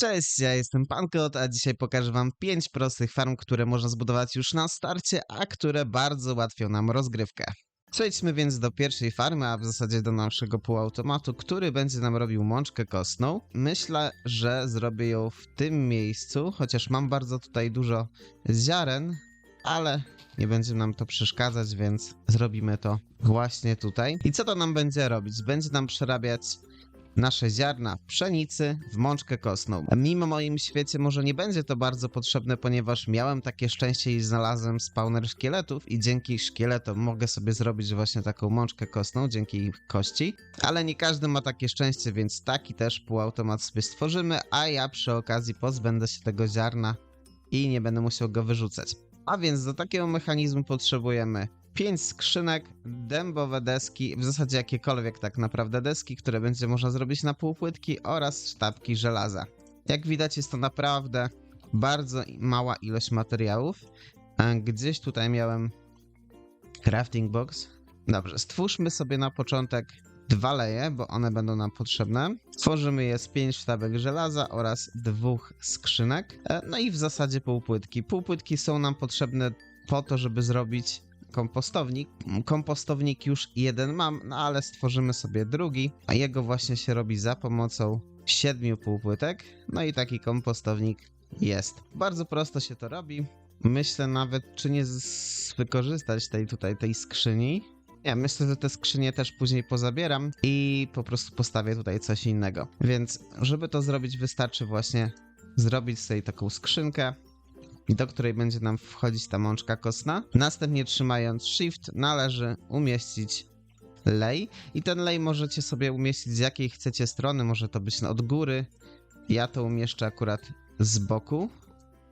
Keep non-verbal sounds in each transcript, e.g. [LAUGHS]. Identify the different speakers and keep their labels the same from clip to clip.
Speaker 1: Cześć, ja jestem Pankot, a dzisiaj pokażę wam 5 prostych farm, które można zbudować już na starcie, a które bardzo ułatwią nam rozgrywkę. Przejdźmy więc do pierwszej farmy, a w zasadzie do naszego półautomatu, który będzie nam robił mączkę kostną. Myślę, że zrobię ją w tym miejscu, chociaż mam bardzo tutaj dużo ziaren, ale nie będzie nam to przeszkadzać, więc zrobimy to właśnie tutaj. I co to nam będzie robić? Będzie nam przerabiać nasze ziarna w pszenicy w mączkę kostną. Mimo moim świecie może nie będzie to bardzo potrzebne, ponieważ miałem takie szczęście i znalazłem spawner szkieletów i dzięki szkieletom mogę sobie zrobić właśnie taką mączkę kostną, dzięki ich kości. Ale nie każdy ma takie szczęście, więc taki też półautomat sobie stworzymy, a ja przy okazji pozbędę się tego ziarna i nie będę musiał go wyrzucać. A więc do takiego mechanizmu potrzebujemy 5 skrzynek, dębowe deski, w zasadzie jakiekolwiek tak naprawdę deski, które będzie można zrobić na półpłytki oraz sztabki żelaza. Jak widać jest to naprawdę bardzo mała ilość materiałów. E, Gdzieś tutaj miałem crafting box. Dobrze, stwórzmy sobie na początek dwa leje, bo one będą nam potrzebne. Tworzymy je z 5 sztabek żelaza oraz dwóch skrzynek. E, No i w zasadzie półpłytki. Półpłytki są nam potrzebne po to, żeby zrobić kompostownik. Kompostownik już jeden mam, no ale stworzymy sobie drugi, a jego właśnie się robi za pomocą siedmiu półpłytek. No i taki kompostownik jest. Bardzo prosto się to robi. Myślę nawet, czy nie wykorzystać tej tutaj tej skrzyni. Nie, myślę, że te skrzynie też później pozabieram i po prostu postawię tutaj coś innego. Więc, żeby to zrobić, wystarczy właśnie zrobić sobie taką skrzynkę, do której będzie nam wchodzić ta mączka kostna. Następnie trzymając Shift należy umieścić lej i ten lej możecie sobie umieścić z jakiej chcecie strony, może to być od góry. Ja to umieszczę akurat z boku.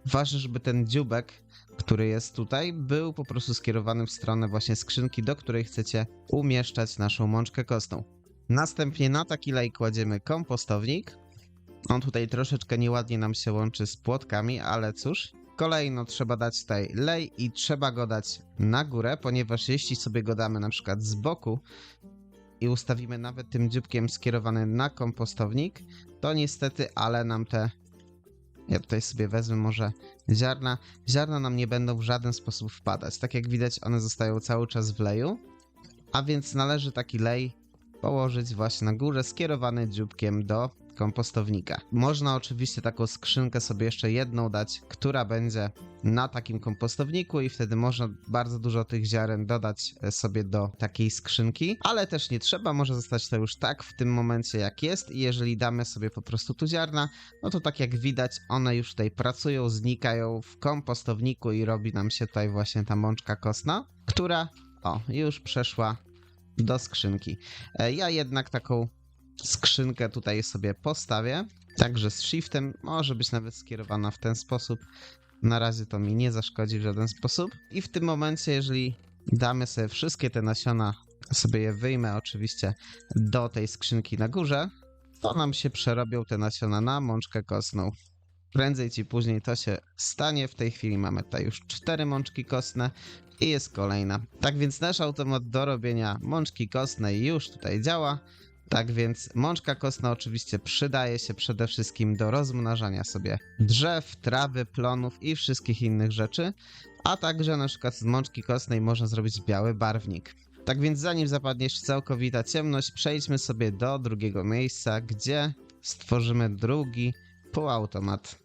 Speaker 1: Ważne, żeby ten dziubek, który jest tutaj, był po prostu skierowany w stronę właśnie skrzynki, do której chcecie umieszczać naszą mączkę kostną. Następnie na taki lej kładziemy kompostownik. On tutaj troszeczkę nieładnie nam się łączy z płotkami, ale cóż. Kolejno trzeba dać tutaj lej i trzeba go dać na górę, ponieważ jeśli sobie go damy na przykład z boku i ustawimy nawet tym dzióbkiem skierowany na kompostownik, to niestety, ale nam te... Ja tutaj sobie wezmę może ziarna. Ziarna nam nie będą w żaden sposób wpadać. Tak jak widać, one zostają cały czas w leju, a więc należy taki lej położyć właśnie na górze, skierowany dzióbkiem do kompostownika. Można oczywiście taką skrzynkę sobie jeszcze jedną dać, która będzie na takim kompostowniku i wtedy można bardzo dużo tych ziaren dodać e, sobie do takiej skrzynki, ale też nie trzeba, może zostać to już tak w tym momencie jak jest i jeżeli damy sobie po prostu tu ziarna, no to tak jak widać one już tutaj pracują, znikają w kompostowniku i robi nam się tutaj właśnie ta mączka kostna, która o, już przeszła do skrzynki. E, Ja jednak taką skrzynkę tutaj sobie postawię. Także z shiftem może być nawet skierowana w ten sposób. Na razie to mi nie zaszkodzi w żaden sposób. I w tym momencie, jeżeli damy sobie wszystkie te nasiona, sobie je wyjmę oczywiście do tej skrzynki na górze, to nam się przerobią te nasiona na mączkę kostną. Prędzej czy później to się stanie. W tej chwili mamy tutaj już cztery mączki kostne i jest kolejna. Tak więc nasz automat do robienia mączki kostnej już tutaj działa. Tak więc mączka kostna oczywiście przydaje się przede wszystkim do rozmnażania sobie drzew, trawy, plonów i wszystkich innych rzeczy, a także na przykład z mączki kostnej można zrobić biały barwnik. Tak więc zanim zapadnie już całkowita ciemność, przejdźmy sobie do drugiego miejsca, gdzie stworzymy drugi półautomat.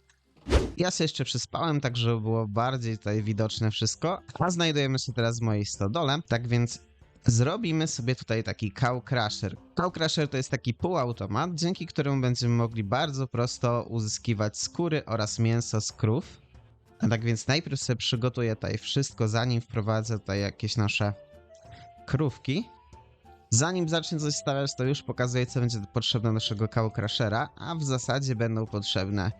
Speaker 1: Ja się jeszcze przyspałem, tak żeby było bardziej tutaj widoczne wszystko, a znajdujemy się teraz w mojej stodole, tak więc Zrobimy sobie tutaj taki cow crusher. Cow crusher to jest taki półautomat, dzięki któremu będziemy mogli bardzo prosto uzyskiwać skóry oraz mięso z krów. A tak więc najpierw sobie przygotuję tutaj wszystko, zanim wprowadzę tutaj jakieś nasze krówki. Zanim zacznę coś stawiać, to już pokazuję, co będzie potrzebne naszego cow crushera, a w zasadzie będą potrzebne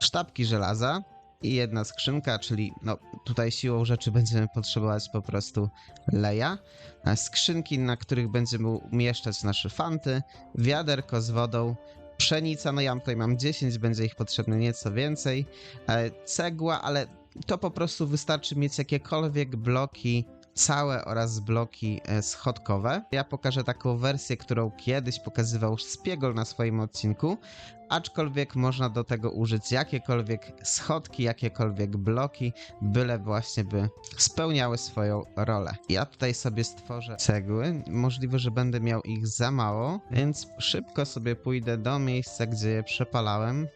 Speaker 1: sztabki żelaza i jedna skrzynka, czyli no tutaj siłą rzeczy będziemy potrzebować po prostu leja, skrzynki, na których będziemy umieszczać nasze fanty, wiaderko z wodą, pszenica, no ja tutaj mam 10, będzie ich potrzebne nieco więcej, e, cegła, ale to po prostu wystarczy mieć jakiekolwiek bloki całe oraz bloki e, schodkowe. Ja pokażę taką wersję, którą kiedyś pokazywał Spiegol na swoim odcinku, aczkolwiek można do tego użyć jakiekolwiek schodki, jakiekolwiek bloki, byle właśnie by spełniały swoją rolę. Ja tutaj sobie stworzę cegły, możliwe, że będę miał ich za mało, więc szybko sobie pójdę do miejsca, gdzie je przepalałem.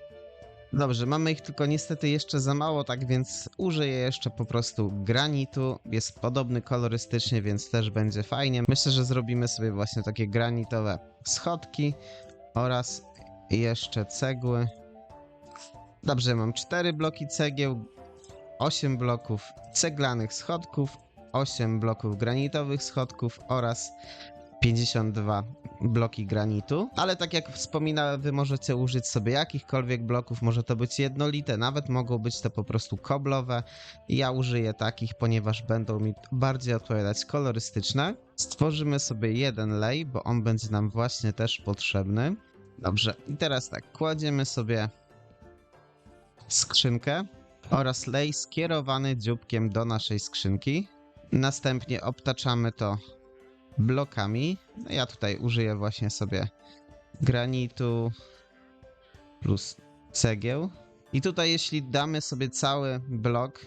Speaker 1: Dobrze, mamy ich tylko niestety jeszcze za mało, tak więc użyję jeszcze po prostu granitu. Jest podobny kolorystycznie, więc też będzie fajnie. Myślę, że zrobimy sobie właśnie takie granitowe schodki oraz jeszcze cegły. Dobrze, mam 4 bloki cegieł, 8 bloków ceglanych schodków, 8 bloków granitowych schodków oraz 52 bloki granitu, ale tak jak wspominałem, wy możecie użyć sobie jakichkolwiek bloków, może to być jednolite, nawet mogą być to po prostu koblowe. Ja użyję takich, ponieważ będą mi bardziej odpowiadać kolorystyczne. Stworzymy sobie jeden lej, bo on będzie nam właśnie też potrzebny. Dobrze, i teraz tak, kładziemy sobie skrzynkę oraz lej skierowany dzióbkiem do naszej skrzynki. Następnie obtaczamy to blokami. No ja tutaj użyję właśnie sobie granitu plus cegieł. I tutaj jeśli damy sobie cały blok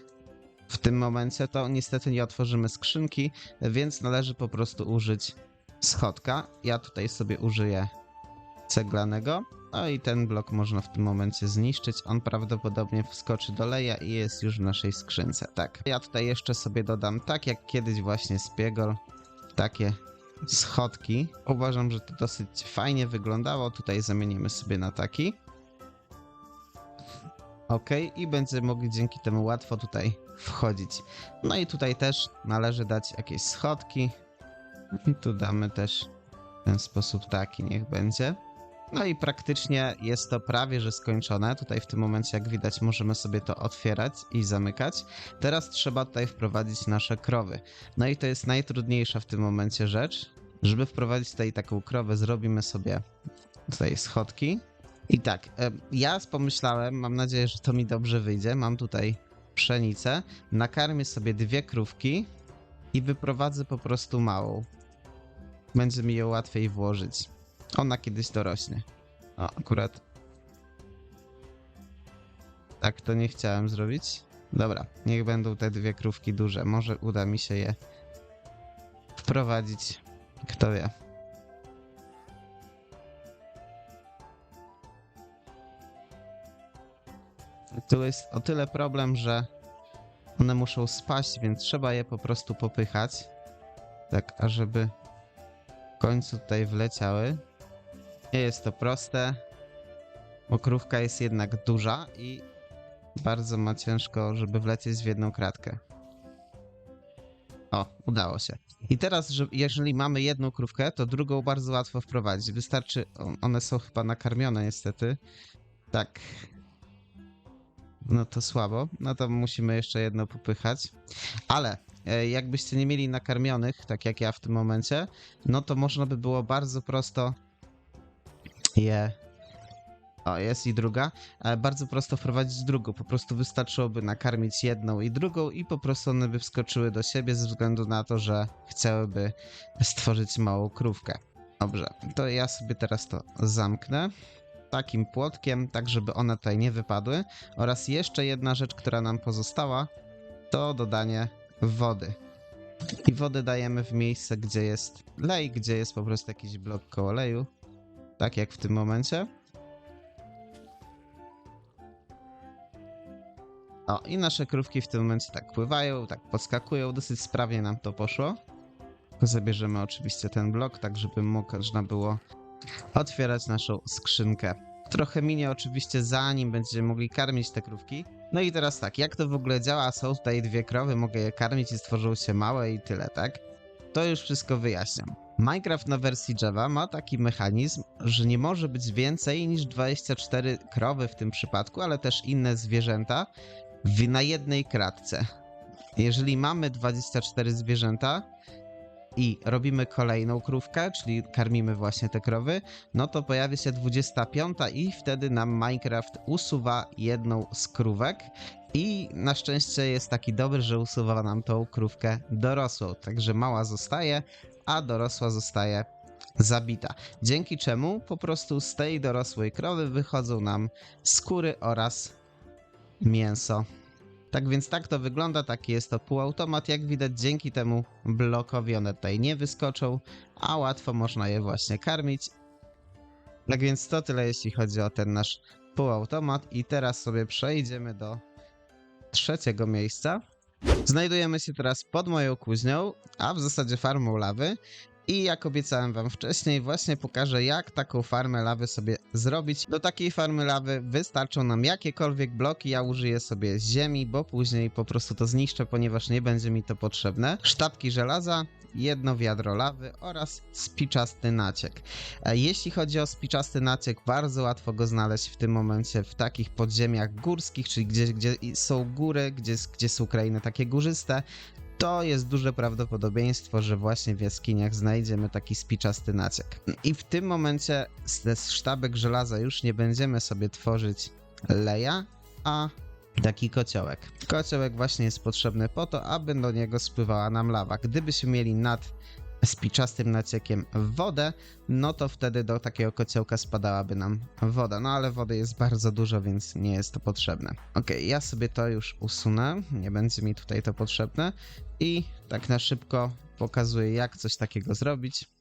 Speaker 1: w tym momencie, to niestety nie otworzymy skrzynki, więc należy po prostu użyć schodka. Ja tutaj sobie użyję ceglanego. No i ten blok można w tym momencie zniszczyć. On prawdopodobnie wskoczy do leja i jest już w naszej skrzynce. Tak. Ja tutaj jeszcze sobie dodam, tak jak kiedyś właśnie Spiegol, takie schodki. Uważam, że to dosyć fajnie wyglądało. Tutaj zamienimy sobie na taki. Ok, i będziemy mogli dzięki temu łatwo tutaj wchodzić. No i tutaj też należy dać jakieś schodki. I tu damy też w ten sposób taki, niech będzie. No i praktycznie jest to prawie że skończone. Tutaj w tym momencie, jak widać, możemy sobie to otwierać i zamykać. Teraz trzeba tutaj wprowadzić nasze krowy. No i to jest najtrudniejsza w tym momencie rzecz. Żeby wprowadzić tutaj taką krowę, zrobimy sobie tutaj schodki. I tak, e, ja pomyślałem, mam nadzieję, że to mi dobrze wyjdzie. Mam tutaj pszenicę, nakarmię sobie dwie krówki i wyprowadzę po prostu małą. Będzie mi ją łatwiej włożyć. Ona kiedyś dorośnie. O, akurat. Tak to nie chciałem zrobić. Dobra, niech będą te dwie krówki duże. Może uda mi się je wprowadzić. Kto wie. Tu jest o tyle problem, że one muszą spaść, więc trzeba je po prostu popychać. Tak, ażeby w końcu tutaj wleciały. Nie jest to proste, bo krówka jest jednak duża i bardzo ma ciężko, żeby wlecieć w jedną kratkę. O, udało się. I teraz, że jeżeli mamy jedną krówkę, to drugą bardzo łatwo wprowadzić. Wystarczy, one są chyba nakarmione niestety. Tak. No to słabo. No to musimy jeszcze jedno popychać. Ale e, jakbyście nie mieli nakarmionych, tak jak ja w tym momencie, no to można by było bardzo prosto je. O, jest i druga. E, Bardzo prosto wprowadzić drugą. Po prostu wystarczyłoby nakarmić jedną i drugą, i po prostu one by wskoczyły do siebie ze względu na to, że chciałyby stworzyć małą krówkę. Dobrze, to ja sobie teraz to zamknę takim płotkiem, tak żeby one tutaj nie wypadły. Oraz jeszcze jedna rzecz, która nam pozostała, to dodanie wody. I wodę dajemy w miejsce, gdzie jest lej, gdzie jest po prostu jakiś blok koło leju. Tak jak w tym momencie. O, i nasze krówki w tym momencie tak pływają, tak podskakują, dosyć sprawnie nam to poszło. Zabierzemy oczywiście ten blok, tak żeby można było otwierać naszą skrzynkę. Trochę minie oczywiście zanim będziemy mogli karmić te krówki. No i teraz tak, jak to w ogóle działa? Są tutaj dwie krowy, mogę je karmić i stworzą się małe i tyle, tak? To już wszystko wyjaśniam. Minecraft na wersji Java ma taki mechanizm, że nie może być więcej niż 24 krowy w tym przypadku, ale też inne zwierzęta w, na jednej kratce. Jeżeli mamy 24 zwierzęta, i robimy kolejną krówkę, czyli karmimy właśnie te krowy, no to pojawi się 25 i wtedy nam Minecraft usuwa jedną z krówek i na szczęście jest taki dobry, że usuwa nam tą krówkę dorosłą, także mała zostaje, a dorosła zostaje zabita. Dzięki czemu po prostu z tej dorosłej krowy wychodzą nam skóry oraz mięso. Tak więc tak to wygląda, taki jest to półautomat. Jak widać, dzięki temu blokowi one tutaj nie wyskoczą, a łatwo można je właśnie karmić. Tak więc to tyle, jeśli chodzi o ten nasz półautomat. I teraz sobie przejdziemy do trzeciego miejsca. Znajdujemy się teraz pod moją kuźnią, a w zasadzie farmą lawy. I jak obiecałem wam wcześniej, właśnie pokażę jak taką farmę lawy sobie zrobić. Do takiej farmy lawy wystarczą nam jakiekolwiek bloki, ja użyję sobie ziemi, bo później po prostu to zniszczę, ponieważ nie będzie mi to potrzebne. Sztabki żelaza, jedno wiadro lawy oraz spiczasty naciek. E, Jeśli chodzi o spiczasty naciek, bardzo łatwo go znaleźć w tym momencie w takich podziemiach górskich, czyli gdzie i- są góry, gdzie, gdzie są krainy takie górzyste, to jest duże prawdopodobieństwo, że właśnie w jaskiniach znajdziemy taki spiczasty naciek. I w tym momencie ze sztabek żelaza już nie będziemy sobie tworzyć leja, a taki kociołek. Kociołek właśnie jest potrzebny po to, aby do niego spływała nam lawa. Gdybyśmy mieli nad spiczastym naciekiem wodę, no to wtedy do takiego kociołka spadałaby nam woda. No ale wody jest bardzo dużo, więc nie jest to potrzebne. Ok, ja sobie to już usunę, nie będzie mi tutaj to potrzebne i tak na szybko pokazuję jak coś takiego zrobić.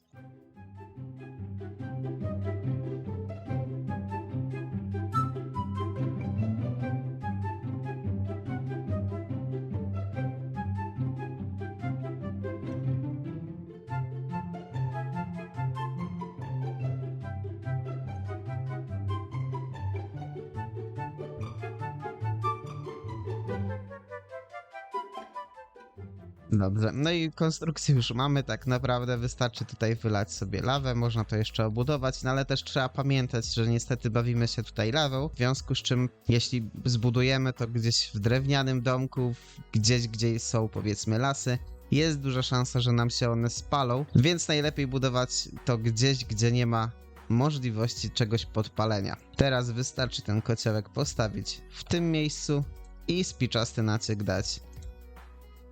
Speaker 1: I konstrukcję już mamy, tak naprawdę wystarczy tutaj wylać sobie lawę, można to jeszcze obudować, no ale też trzeba pamiętać, że niestety bawimy się tutaj lawą, w związku z czym jeśli zbudujemy to gdzieś w drewnianym domku, gdzieś gdzie są powiedzmy lasy, jest duża szansa, że nam się one spalą, więc najlepiej budować to gdzieś, gdzie nie ma możliwości czegoś podpalenia. Teraz wystarczy ten kociołek postawić w tym miejscu i spiczasty naciek dać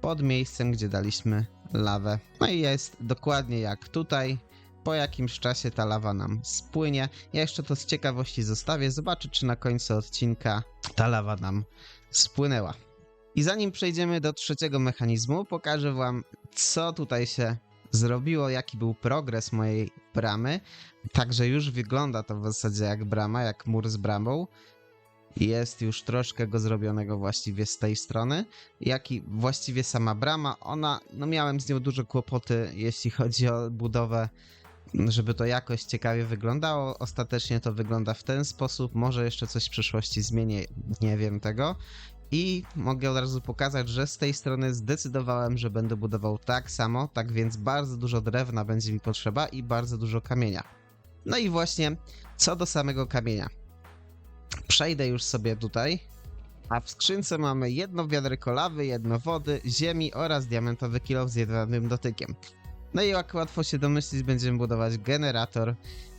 Speaker 1: pod miejscem, gdzie daliśmy lawę. No i jest dokładnie jak tutaj. Po jakimś czasie ta lawa nam spłynie. Ja jeszcze to z ciekawości zostawię, zobaczę czy na końcu odcinka ta lawa nam spłynęła. I zanim przejdziemy do trzeciego mechanizmu, pokażę wam co tutaj się zrobiło, jaki był progres mojej bramy. Także już wygląda to w zasadzie jak brama, jak mur z bramą. Jest już troszkę go zrobionego właściwie z tej strony jak i właściwie sama brama, ona, no miałem z nią duże kłopoty, jeśli chodzi o budowę, żeby to jakoś ciekawie wyglądało. Ostatecznie to wygląda w ten sposób, może jeszcze coś w przyszłości zmienię, nie wiem tego. I mogę od razu pokazać, że z tej strony zdecydowałem, że będę budował tak samo, tak więc bardzo dużo drewna będzie mi potrzeba i bardzo dużo kamienia. No i właśnie co do samego kamienia. Przejdę już sobie tutaj, a w skrzynce mamy jedno wiaderko lawy, jedno wody, ziemi oraz diamentowy kilo z jednym dotykiem. No i jak łatwo się domyślić, będziemy budować generator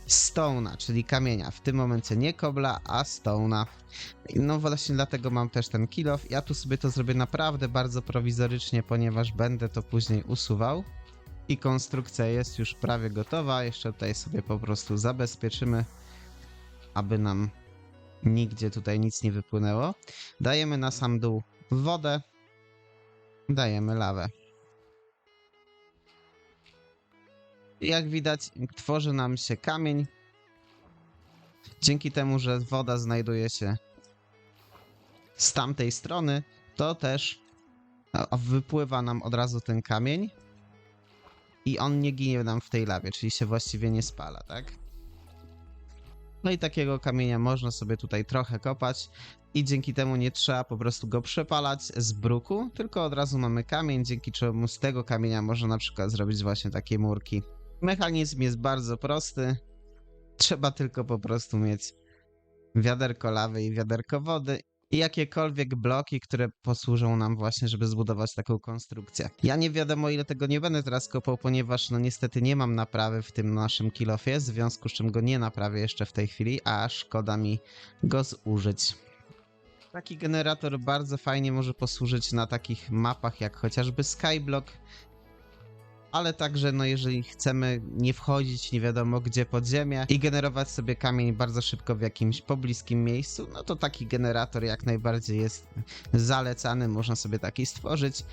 Speaker 1: stone'a, czyli kamienia. W tym momencie nie kobla, a stone'a. No właśnie dlatego mam też ten kilof. Ja tu sobie to zrobię naprawdę bardzo prowizorycznie, ponieważ będę to później usuwał. I konstrukcja jest już prawie gotowa. Jeszcze tutaj sobie po prostu zabezpieczymy, aby nam nigdzie tutaj nic nie wypłynęło. Dajemy na sam dół wodę. Dajemy lawę. Jak widać, tworzy nam się kamień. Dzięki temu, że woda znajduje się z tamtej strony, to też wypływa nam od razu ten kamień i on nie ginie nam w tej lawie, czyli się właściwie nie spala, tak? No i takiego kamienia można sobie tutaj trochę kopać i dzięki temu nie trzeba po prostu go przepalać z bruku, tylko od razu mamy kamień, dzięki czemu z tego kamienia można na przykład zrobić właśnie takie murki. Mechanizm jest bardzo prosty, trzeba tylko po prostu mieć wiaderko lawy i wiaderko wody i jakiekolwiek bloki, które posłużą nam właśnie, żeby zbudować taką konstrukcję. Ja nie wiadomo ile tego nie będę teraz kopał, ponieważ no niestety nie mam naprawy w tym naszym kilofie, w związku z czym go nie naprawię jeszcze w tej chwili, a szkoda mi go zużyć. Taki generator bardzo fajnie może posłużyć na takich mapach jak chociażby Skyblock, ale także no jeżeli chcemy nie wchodzić nie wiadomo gdzie pod ziemię i generować sobie kamień bardzo szybko w jakimś pobliskim miejscu, no to taki generator jak najbardziej jest zalecany, można sobie taki stworzyć.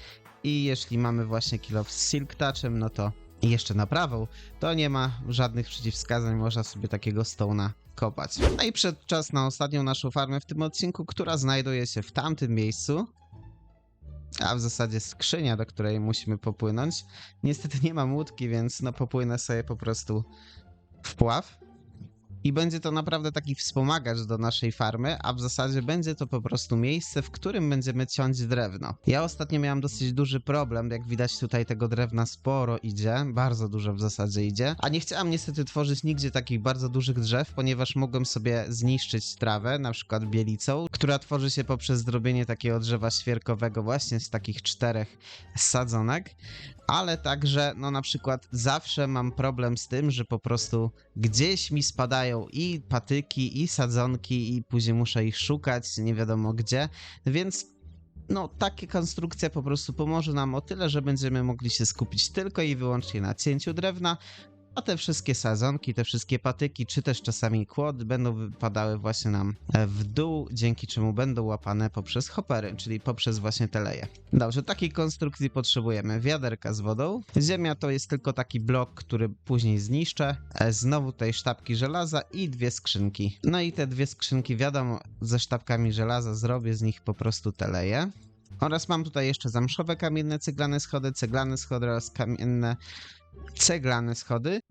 Speaker 1: I jeśli mamy właśnie kill z Silk Touchem, no to jeszcze naprawą, to nie ma żadnych przeciwwskazań, można sobie takiego stone'a kopać. No i przed czas na ostatnią naszą farmę w tym odcinku, która znajduje się w tamtym miejscu, a w zasadzie skrzynia, do której musimy popłynąć. Niestety nie mam łódki, więc no popłynę sobie po prostu w pław. I będzie to naprawdę taki wspomagacz do naszej farmy, a w zasadzie będzie to po prostu miejsce, w którym będziemy ciąć drewno. Ja ostatnio miałem dosyć duży problem, jak widać tutaj tego drewna sporo idzie, bardzo dużo w zasadzie idzie, a nie chciałem niestety tworzyć nigdzie takich bardzo dużych drzew, ponieważ mogłem sobie zniszczyć trawę, na przykład bielicą, która tworzy się poprzez zrobienie takiego drzewa świerkowego właśnie z takich czterech sadzonek, ale także, no na przykład zawsze mam problem z tym, że po prostu gdzieś mi spadają i patyki, i sadzonki, i później muszę ich szukać, nie wiadomo gdzie, więc no takie konstrukcja po prostu pomoże nam o tyle, że będziemy mogli się skupić tylko i wyłącznie na cięciu drewna, a te wszystkie sadzonki, te wszystkie patyki, czy też czasami kłody będą wypadały właśnie nam e, w dół, dzięki czemu będą łapane poprzez hopery, czyli poprzez właśnie te leje. Dobrze, takiej konstrukcji potrzebujemy wiaderka z wodą. Ziemia to jest tylko taki blok, który później zniszczę. E, Znowu tutaj sztabki żelaza i dwie skrzynki. No i te dwie skrzynki, wiadomo, ze sztabkami żelaza zrobię z nich po prostu te leje. Oraz mam tutaj jeszcze zamszowe kamienne ceglane schody, ceglane schody oraz kamienne ceglane schody.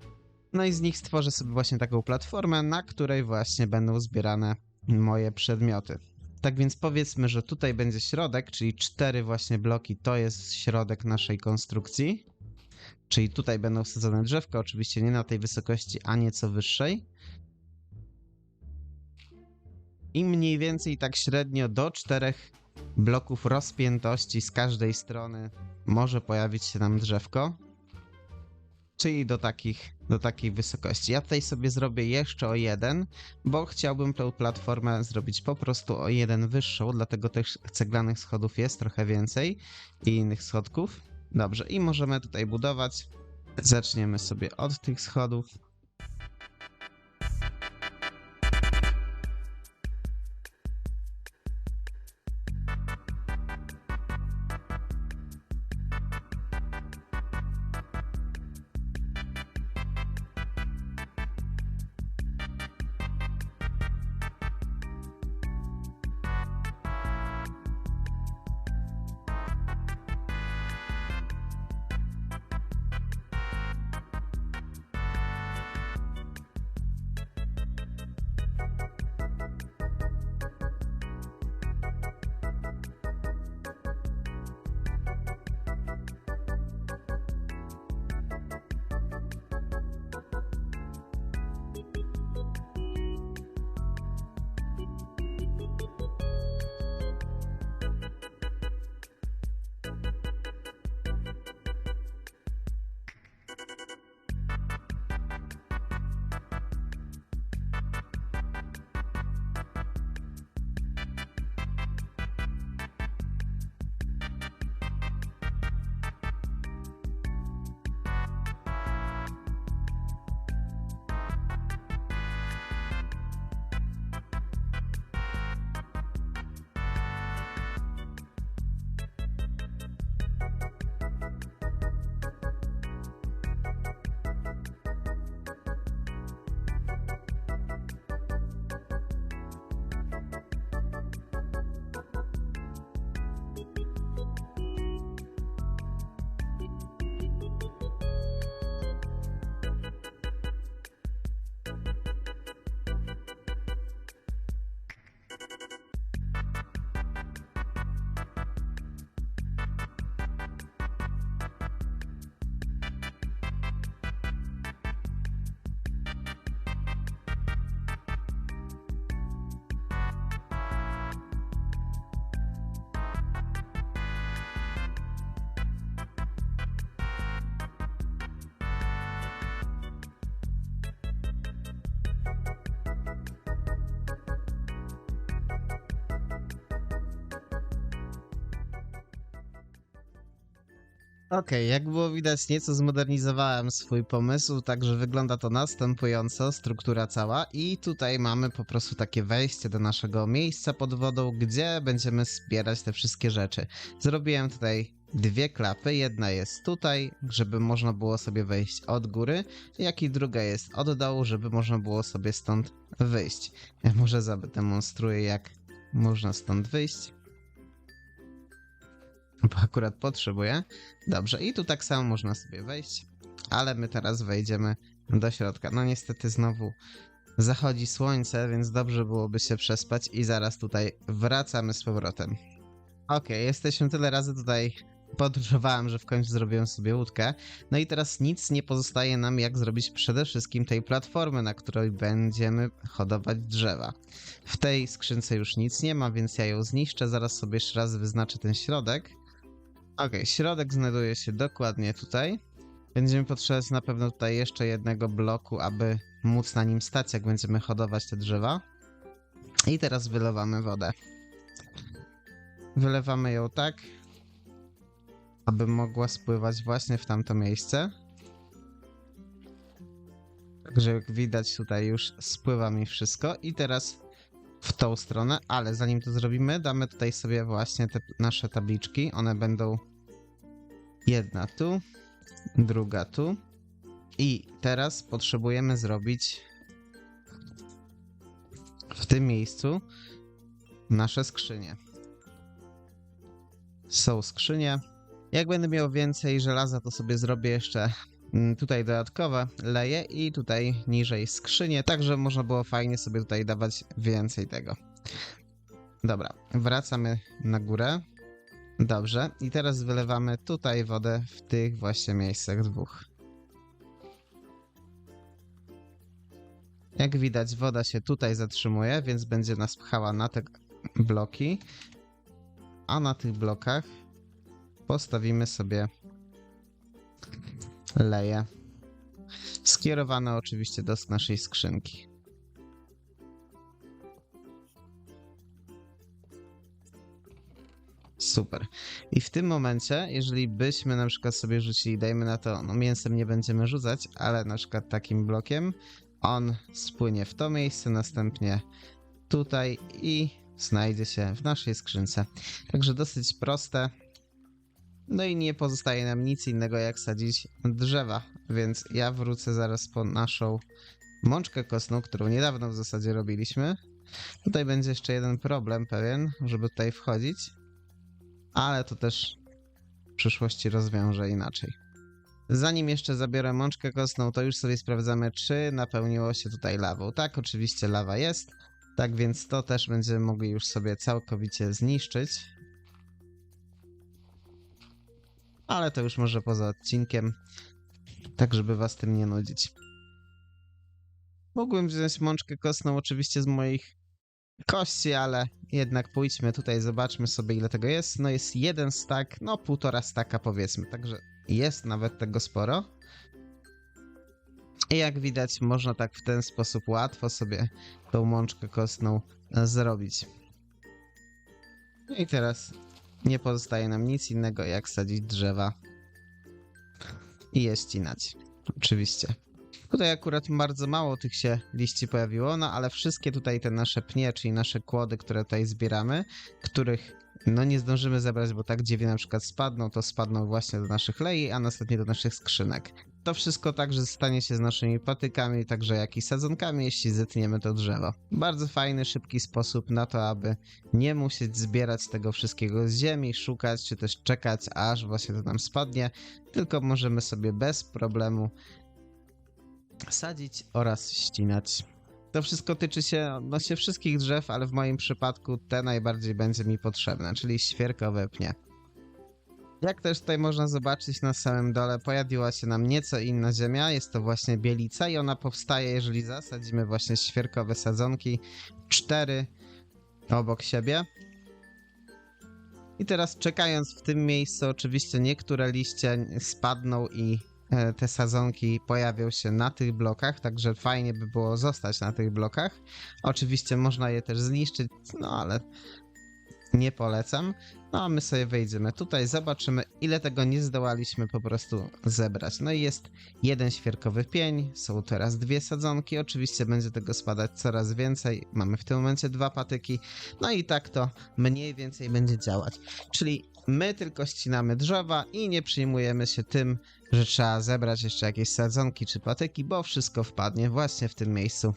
Speaker 1: No i z nich stworzę sobie właśnie taką platformę, na której właśnie będą zbierane moje przedmioty. Tak więc powiedzmy, że tutaj będzie środek, czyli cztery właśnie bloki to jest środek naszej konstrukcji. Czyli tutaj będą wsadzone drzewka, oczywiście nie na tej wysokości, a nieco wyższej. I mniej więcej tak średnio do czterech bloków rozpiętości z każdej strony może pojawić się nam drzewko czyli do takich, do takiej wysokości. Ja tutaj sobie zrobię jeszcze o jeden, bo chciałbym tę platformę zrobić po prostu o jeden wyższą, dlatego tych ceglanych schodów jest trochę więcej i innych schodków. Dobrze, i możemy tutaj budować. Zaczniemy sobie od tych schodów. Okej, jak było widać, nieco zmodernizowałem swój pomysł, także wygląda to następująco, struktura cała i tutaj mamy po prostu takie wejście do naszego miejsca pod wodą, gdzie będziemy zbierać te wszystkie rzeczy. Zrobiłem tutaj dwie klapy, jedna jest tutaj, żeby można było sobie wejść od góry, jak i druga jest od dołu, żeby można było sobie stąd wyjść. Ja może zademonstruję, jak można stąd wyjść. [LAUGHS] Bo akurat potrzebuję. Dobrze, i tu tak samo można sobie wejść, ale my teraz wejdziemy do środka. No niestety znowu zachodzi słońce, więc dobrze byłoby się przespać i zaraz tutaj wracamy z powrotem. Okej, jesteśmy tyle razy tutaj podróżowałem, że w końcu zrobiłem sobie łódkę. No i teraz nic nie pozostaje nam, jak zrobić przede wszystkim tej platformy, na której będziemy hodować drzewa. W tej skrzynce już nic nie ma, więc ja ją zniszczę. Zaraz sobie jeszcze raz wyznaczę ten środek. Okej, środek znajduje się dokładnie tutaj. Będziemy potrzebować na pewno tutaj jeszcze jednego bloku, aby móc na nim stać, jak będziemy hodować te drzewa. I teraz wylewamy wodę. Wylewamy ją tak, aby mogła spływać właśnie w tamto miejsce. Także jak widać tutaj już spływa mi wszystko i teraz w tą stronę, ale zanim to zrobimy, damy tutaj sobie właśnie te nasze tabliczki. One będą jedna tu, druga tu. I teraz potrzebujemy zrobić w tym miejscu nasze skrzynie. Są skrzynie. Jak będę miał więcej żelaza, to sobie zrobię jeszcze mm, tutaj dodatkowe leje i tutaj niżej skrzynie, tak żeby można było fajnie sobie tutaj dawać więcej tego. Dobra, wracamy na górę. Dobrze, i teraz wylewamy tutaj wodę w tych właśnie miejscach dwóch. Jak widać, woda się tutaj zatrzymuje, więc będzie nas pchała na te bloki. A na tych blokach postawimy sobie leje. Skierowane oczywiście do naszej skrzynki. Super. I w tym momencie, jeżeli byśmy na przykład sobie rzucili, dajmy na to, no mięsem nie będziemy rzucać, ale na przykład takim blokiem, on spłynie w to miejsce, następnie tutaj i znajdzie się w naszej skrzynce. Także dosyć proste. No i nie pozostaje nam nic innego jak sadzić drzewa, więc ja wrócę zaraz po naszą mączkę kostną, którą niedawno w zasadzie robiliśmy. Tutaj będzie jeszcze jeden problem pewien, żeby tutaj wchodzić, ale to też w przyszłości rozwiążę inaczej. Zanim jeszcze zabiorę mączkę kostną, to już sobie sprawdzamy, czy napełniło się tutaj lawą. Tak, oczywiście lawa jest, tak więc to też będziemy mogli już sobie całkowicie zniszczyć. Ale to już może poza odcinkiem, tak żeby was tym nie nudzić. Mógłbym wziąć mączkę kostną oczywiście z moich kości, ale jednak pójdźmy tutaj, zobaczmy sobie ile tego jest. No jest jeden stak, no półtora staka powiedzmy, także jest nawet tego sporo. I jak widać, można tak w ten sposób łatwo sobie tą mączkę kostną e, zrobić. No i teraz nie pozostaje nam nic innego jak sadzić drzewa i je ścinać. Oczywiście. Tutaj akurat bardzo mało tych się liści pojawiło, no ale wszystkie tutaj te nasze pnie, czyli nasze kłody, które tutaj zbieramy, których no nie zdążymy zebrać, bo tak dziewię na przykład spadną, to spadną właśnie do naszych lei, a następnie do naszych skrzynek. To wszystko także stanie się z naszymi patykami, także jak i sadzonkami, jeśli zetniemy to drzewo. Bardzo fajny, szybki sposób na to, aby nie musieć zbierać tego wszystkiego z ziemi, szukać, czy też czekać, aż właśnie to nam spadnie, tylko możemy sobie bez problemu sadzić oraz ścinać. To wszystko tyczy się odnośnie wszystkich drzew, ale w moim przypadku te najbardziej będzie mi potrzebne, czyli świerkowe pnie. Jak też tutaj można zobaczyć na samym dole, pojawiła się nam nieco inna ziemia, jest to właśnie bielica i ona powstaje, jeżeli zasadzimy właśnie świerkowe sadzonki, cztery obok siebie. I teraz czekając w tym miejscu, oczywiście niektóre liście spadną i te sadzonki pojawią się na tych blokach, także fajnie by było zostać na tych blokach. Oczywiście można je też zniszczyć, no ale nie polecam. No a my sobie wejdziemy tutaj, zobaczymy ile tego nie zdołaliśmy po prostu zebrać. No i jest jeden świerkowy pień, są teraz dwie sadzonki, oczywiście będzie tego spadać coraz więcej. Mamy w tym momencie dwa patyki, no i tak to mniej więcej będzie działać. Czyli my tylko ścinamy drzewa i nie przyjmujemy się tym, że trzeba zebrać jeszcze jakieś sadzonki czy patyki, bo wszystko wpadnie właśnie w tym miejscu.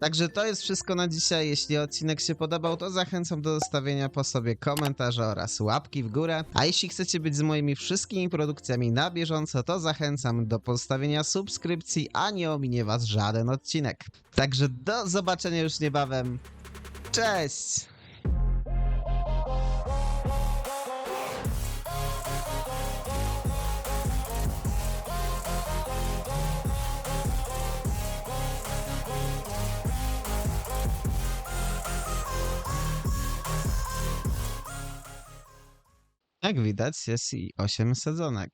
Speaker 1: Także to jest wszystko na dzisiaj. Jeśli odcinek się podobał, to zachęcam do zostawienia po sobie komentarza oraz łapki w górę. A jeśli chcecie być z moimi wszystkimi produkcjami na bieżąco, to zachęcam do postawienia subskrypcji, a nie ominie Was żaden odcinek. Także do zobaczenia już niebawem. Cześć! Jak widać, jest i 8 sadzonek.